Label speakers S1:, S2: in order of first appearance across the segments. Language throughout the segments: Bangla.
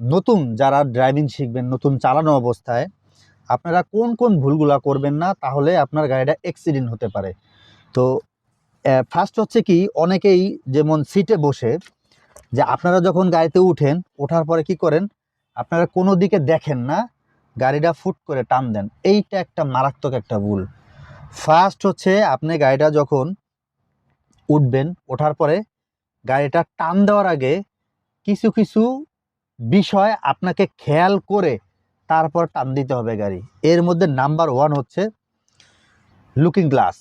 S1: নতুন যারা ড্রাইভিং শিখবেন, নতুন চালানো অবস্থায়, আপনারা কোন কোন ভুলগুলা করবেন না, তাহলে আপনার গাড়িটা অ্যাক্সিডেন্ট হতে পারে। তো ফার্স্ট হচ্ছে কি, অনেকেই যেমন সিটে বসে, যে আপনারা যখন গাড়িতে উঠেন, ওঠার পরে কি করেন, আপনারা কোনো দিকে দেখেন না, গাড়িটা ফুট করে টান দেন। এইটা একটা মারাত্মক একটা ভুল। ফার্স্ট হচ্ছে, আপনি গাড়িটা যখন উঠবেন, ওঠার পরে গাড়িটা টান দেওয়ার আগে কিছু কিছু বিষয় আপনাকে খেয়াল করে তারপর টান দিতে হবে গাড়ি। এর মধ্যে নাম্বার ওয়ান হচ্ছে লুকিং গ্লাস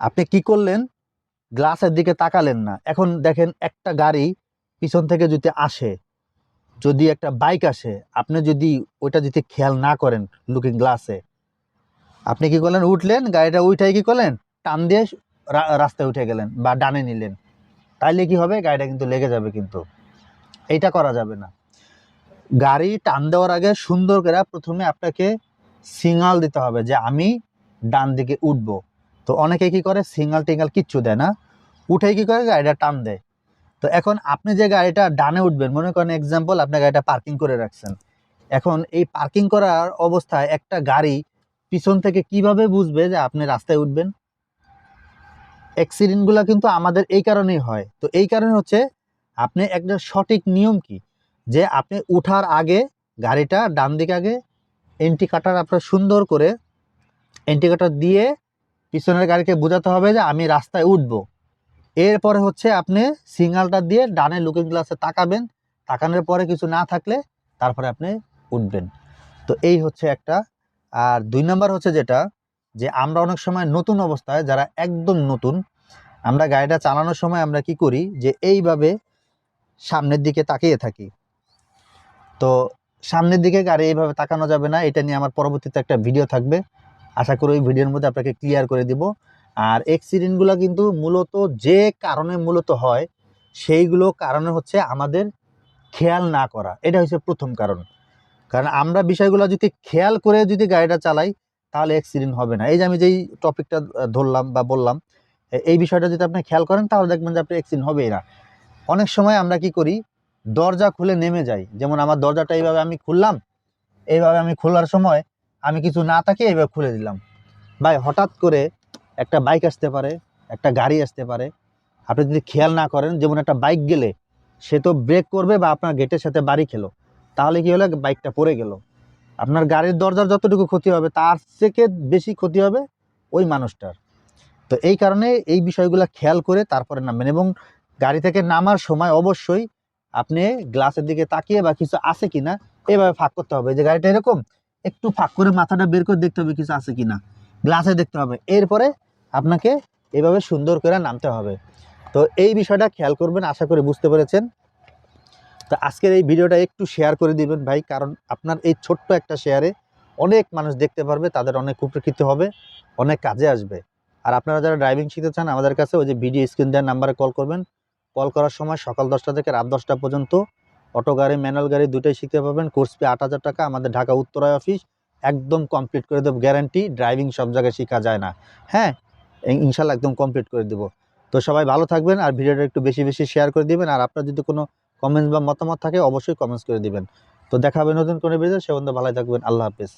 S1: আপনি কি করলেন? গ্লাসের দিকে তাকালেন না। এখন দেখেন একটা গাড়ি পিছন থেকে যদি আসে, যদি একটা বাইক আসে, আপনি যদি ওইটা যদি খেয়াল না করেন লুকিং গ্লাসে আপনি কি করলেন? উঠলেন, গাড়িটা উঠাই কি করলেন? টান দিয়ে রাস্তায় উঠে গেলেন বা ডানে নিলেন। তাইলে কি হবে? গাড়িটা কিন্তু লেগে যাবে কিন্তু। এইটা করা যাবে না। গাড়ি টান দেওয়ার আগে সুন্দর করে প্রথমে আপনাকে সিগনাল দিতে হবে যে আমি ডান দিকে উঠব। তো অনেকে কি করে? সিগনাল টিঙ্গাল কিচ্ছু দেয় না। উঠে কি করে? গাড়িটা টান দেয়। তো এখন আপনি যে গাড়িটা ডানে উঠবেন, মনে করেন এক্সাম্পল আপনি গাড়িটা পার্কিং করে রাখছেন। এখন এই পার্কিং করার অবস্থায় একটা গাড়ি পিছন থেকে কীভাবে বুঝবে যে আপনি রাস্তায় উঠবেন? অ্যাক্সিডেন্টগুলো কিন্তু আমাদের এই কারণেই হয়। তো এই কারণে হচ্ছে আপনি একটা সঠিক নিয়ম কি? যে আপনি উঠার আগে গাড়িটা ডান দিকে আগে এন্টি কাটার আপনার সুন্দর করে এন্টি কাটার দিয়ে পিছনের গাড়িকে বোঝাতে হবে যে আমি রাস্তায় উঠবো। এরপরে হচ্ছে আপনি সিগনালটা দিয়ে ডানে লুকিং গ্লাসে তাকাবেন। তাকানোর পরে কিছু না থাকলে তারপরে আপনি উঠবেন। তো এই হচ্ছে একটা। আর দুই নাম্বার হচ্ছে যেটা, যে আমরা অনেক সময় নতুন অবস্থায়, যারা একদম নতুন, আমরা গাড়িটা চালানোর সময় আমরা কি করি? যে এইভাবে সামনের দিকে তাকিয়ে থাকি। তো সামনের দিকে গাড়ি এইভাবে তাকানো যাবে না, এটা নিয়ে আমার পরবর্তীতে একটা ভিডিও থাকবে। আশা করি ওই ভিডিওর মধ্যে আপনাকে ক্লিয়ার করে দিব। আর অ্যাক্সিডেন্টগুলো কিন্তু মূলত যে কারণে মূলত হয়, সেইগুলো কারণে হচ্ছে আমাদের খেয়াল না করা। এটা হচ্ছে প্রথম কারণ। কারণ আমরা বিষয়গুলো যদি খেয়াল করে যদি গাড়িটা চালাই, তাহলে অ্যাক্সিডেন্ট হবে না। এই যে আমি যেই টপিকটা ধরলাম বা বললাম এই বিষয়টা যদি আপনি খেয়াল করেন, তাহলে দেখবেন যে আপনি অ্যাক্সিডেন্ট হবেই না। অনেক সময় আমরা কি করি, দরজা খুলে নেমে যাই। যেমন আমার দরজাটা এইভাবে আমি খুললাম, এইভাবে আমি খোলার সময় আমি কিছু না তাকিয়ে এইভাবে খুলে দিলাম। ভাই, হঠাৎ করে একটা বাইক আসতে পারে, একটা গাড়ি আসতে পারে। আপনি যদি খেয়াল না করেন, যেমন একটা বাইক গেলে, সে তো ব্রেক করবে বা আপনার গেটের সাথে বাড়ি খেলো। তাহলে কি হলো, বাইকটা পড়ে গেল। আপনার গাড়ির দরজার যতটুকু ক্ষতি হবে, তার থেকে বেশি ক্ষতি হবে ওই মানুষটার। তো এই কারণে এই বিষয়গুলো খেয়াল করে তারপরে নামবেন এবং গাড়ি থেকে নামার সময় অবশ্যই আপনি গ্লাসের দিকে তাকিয়ে বা কিছু আছে কিনা, এভাবে ফাঁক করতে হবে। যে গাড়িটা এরকম, একটু ফাঁক করে মাথাটা বের করে দেখতে হবে কিছু আছে কিনা। গ্লাসে দেখতে হবে। এরপরে আপনাকে এভাবে সুন্দর করে নামতে হবে। তো এই বিষয়টা খেয়াল করবেন, আশা করি বুঝতে পেরেছেন। তো আজকের এই ভিডিওটা একটু শেয়ার করে দিবেন ভাই, কারণ আপনার এই ছোট্ট একটা শেয়ারে অনেক মানুষ দেখতে পারবে, তাদের অনেক উপকৃত হবে, অনেক কাজে আসবে। আর আপনারা যারা ড্রাইভিং শিখতে চান, আমাদের কাছে ওই যে ভিডিও স্ক্রিন দেওয়ার নাম্বারে কল করবেন। কল করার সময় সকাল দশটা থেকে রাত দশটা পর্যন্ত অটো গাড়ি ম্যানুয়াল গাড়ি দুটোই শিখতে পারবেন। কোর্স ফি আট হাজার টাকা। আমাদের ঢাকা উত্তরায় অফিস একদম কমপ্লিট করে দেবো। গ্যারান্টি ড্রাইভিং সব জায়গায় শেখা যায় না। হ্যাঁ ইনশাল্লাহ একদম কমপ্লিট করে দেবো। তো সবাই ভালো থাকবেন আর ভিডিওটা একটু বেশি বেশি শেয়ার করে দিবেন। আর আপনার যদি কোনো কমেন্টস বা মতামত থাকে, অবশ্যই কমেন্টস করে দিবেন। তো দেখা হবে নতুন কোনো ভিডিও সে বন্ধু ভালো থাকবেন। আল্লাহ হাফিজ।